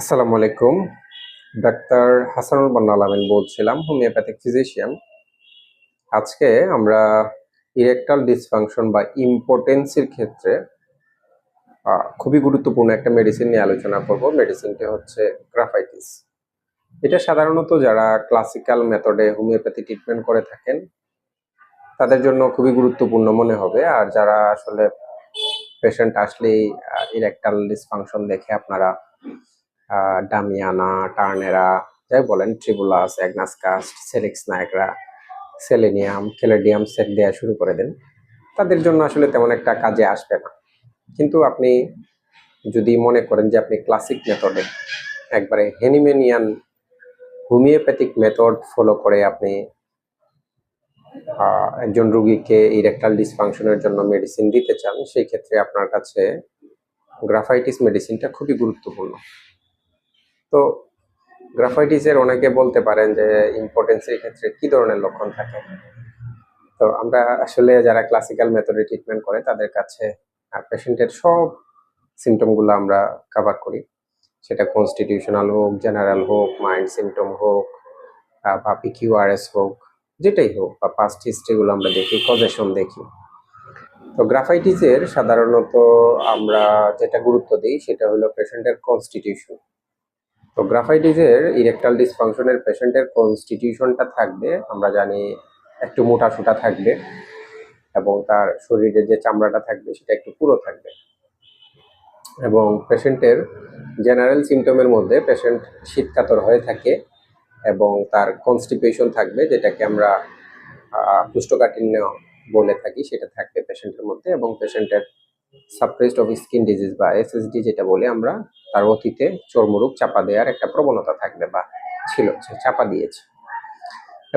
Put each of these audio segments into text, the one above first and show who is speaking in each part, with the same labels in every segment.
Speaker 1: আসসালামু আলাইকুম। ডাক্তার হাসানুল বান্না আলামিন বলছিলাম, হোমিওপ্যাথিক ফিজিশিয়ান। আজকে আমরা ইরেকটাল ডিসফাংশন বা ইম্পোর্টেন্সির ক্ষেত্রে খুবই গুরুত্বপূর্ণ একটা মেডিসিন নিয়ে আলোচনা করব। মেডিসিনটি হচ্ছে গ্রাফাইটিস। এটা সাধারণত যারা ক্লাসিক্যাল মেথডে হোমিওপ্যাথি ট্রিটমেন্ট করে থাকেন, তাদের জন্য খুবই গুরুত্বপূর্ণ মনে হবে। আর যারা আসলে পেশেন্ট আসলেই ইরেকটাল ডিসফাংশন দেখে আপনারা ডামিয়ানা টার্নেরা যাই বলেন ট্রিবুলাস অ্যাগনাসকাস্ট সেলিক্স নায়করা সেলেনিয়াম কেলেডিয়াম সেট দেওয়া শুরু করে দেন। তাদের জন্য আসলে তেমন একটা কাজে আসবে না। কিন্তু আপনি যদি মনে করেন যে আপনি ক্লাসিক মেথডে একবারে হেনিমেনিয়ান হোমিওপ্যাথিক মেথড ফলো করে আপনি একজন রুগীকে ইরেকটাল ডিসফাংশনের জন্য মেডিসিন দিতে চান, সেই ক্ষেত্রে আপনার কাছে গ্রাফাইটিস মেডিসিনটা খুবই গুরুত্বপূর্ণ। তো গ্রাফাইটিসের অনেকে বলতে পারেন যে ইম্পর্টেন্সের ক্ষেত্রে কি ধরনের লক্ষণ থাকে? তো আমরা আসলে যারা ক্লাসিক্যাল মেথডে ট্রিটমেন্ট করে, তাদের কাছে পেশেন্টের সব সিমটমগুলো আমরা কভার করি। সেটা কনস্টিটিউশনাল হোক জেনারেল হোক মাইন্ড সিমটম হোক বা পিকিউআরএস হোক, যেটাই হোক, বা পাস্ট হিস্ট্রিগুলো আমরা দেখি কজেশন দেখি। তো গ্রাফাইটিসের সাধারণত আমরা যেটা গুরুত্ব দিই, সেটা হলো পেশেন্টের কনস্টিটিউশন তো গ্রাফাইটিসের ইরেকটাল ডিসফাংশনের পেশেন্টের কনস্টিটিউশনটা থাকবে, আমরা জানি একটু মোটা সোটা থাকবে এবং তার শরীরে যে চামড়াটা থাকবে সেটা একটু পুরো থাকবে। এবং পেশেন্টের জেনারেল সিমটমের মধ্যে পেশেন্ট শীতকাতর হয়ে থাকে এবং তার কনস্টিপেশন থাকবে, যেটাকে আমরা কুষ্ঠকাঠিন্য বলে থাকি, সেটা থাকবে পেশেন্টের মধ্যে এবং পেশেন্টের সাপ্রেসড অফ স্কিন ডিজিজ বা এসএসডি যেটা বলে আমরা, তার অতীতে চর্মরোগ চাপা দেওয়ার একটা প্রবণতা থাকবে বা ছিল চাপা দিয়েছে।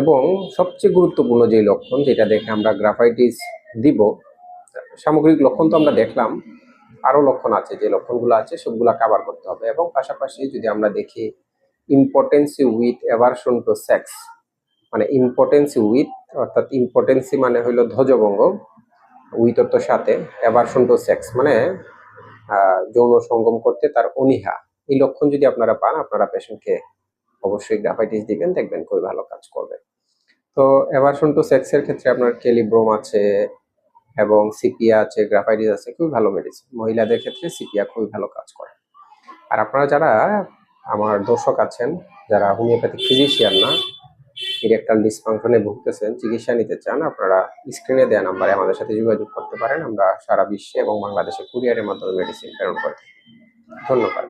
Speaker 1: এবং সবচেয়ে গুরুত্বপূর্ণ যে লক্ষণ যেটা দেখে আমরা গ্রাফাইটিস দিব, সামগ্রিক লক্ষণ তো আমরা দেখলাম আরও লক্ষণ আছে, যে লক্ষণগুলো আছে সবগুলো কাভার করতে হবে। এবং পাশাপাশি যদি আমরা দেখি impotency with aversion to sex মানে ইম্পর্টেন্সি উইথ অর্থাৎ ইম্পর্টেন্সি মানে হইল ধ্বজভঙ্গ অর্থ সাথে অ্যাভারশন টু সেক্স মানে যৌন সঙ্গম করতে তার অনীহা। এই লক্ষণ যদি আপনারা পান, আপনারা পেশেন্টকে অবশ্যই গ্রাফাইটিস দিবেন, দেখবেন খুবই ভালো কাজ করবে। তো অ্যাভারশন টু সেক্সের ক্ষেত্রে আপনার কেলিব্রোম আছে এবং সিপিয়া আছে, গ্রাফাইটিস আছে, খুবই ভালো মেডিসিন মহিলাদের ক্ষেত্রে সিপিয়া খুবই ভালো কাজ করে। আর আপনারা যারা আমার দর্শক আছেন, যারা হোমিওপ্যাথিক ফিজিশিয়ান না ইরেকটাল ডিসফাংশনে ভুগতেছেন, চিকিৎসা নিতে চান, আপনারা স্ক্রিনে দেওয়া নাম্বারে আমাদের সাথে যোগাযোগ করতে পারেন। আমরা সারা বিশ্বে এবং বাংলাদেশে কুরিয়ারের মাধ্যমে মেডিসিন প্রেরণ করি। ধন্যবাদ।